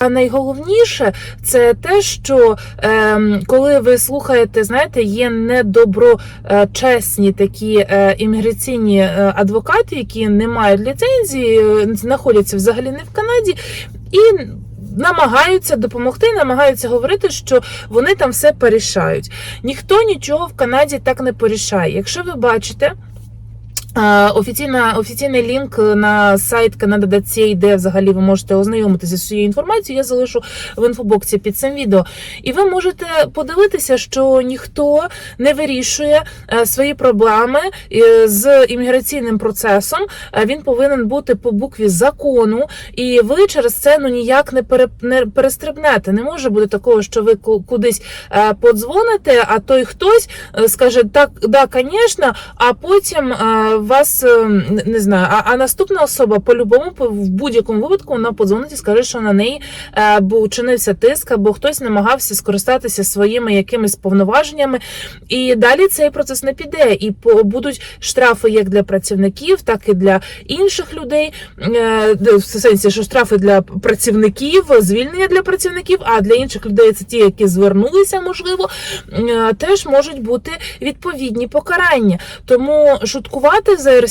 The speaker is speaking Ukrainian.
А найголовніше це те, що е, коли ви слухаєте, знаєте, є недоброчесні такі е, імміграційні е, адвокати, які не мають ліцензії, е, знаходяться взагалі не в Канаді і. Намагаються допомогти, намагаються говорити, що вони там все порішають. Ніхто нічого в Канаді так не порішає. Якщо ви бачите, Офіційна, офіційний лінк на сайт Canada.ca, де взагалі ви можете ознайомитися з цією інформацією, я залишу в інфобоксі під цим відео. І ви можете подивитися, що ніхто не вирішує е, свої проблеми е, з імміграційним процесом. Е, Він повинен бути по букві закону, і ви через це ну ніяк не пере, не перестрибнете. Не може бути такого, що ви ку- кудись е, подзвоните, а той хтось е, скаже так, да, звісно, а потім е, вас е, не- знаю, а, а наступна особа по-любому по- в будь-якому випадку вона подзвонить і скаже, що на неї е, був чинився тиск, або хтось намагався скористатися своїми якимись повноваженнями. І далі цей процес не піде. І будуть штрафи як для працівників, так і для інших людей. Е, В сенсі, що штрафи для працівників, звільнення для працівників, а для інших людей це ті, які звернулися, можливо, теж можуть бути відповідні покарання. Тому шуткувати завжди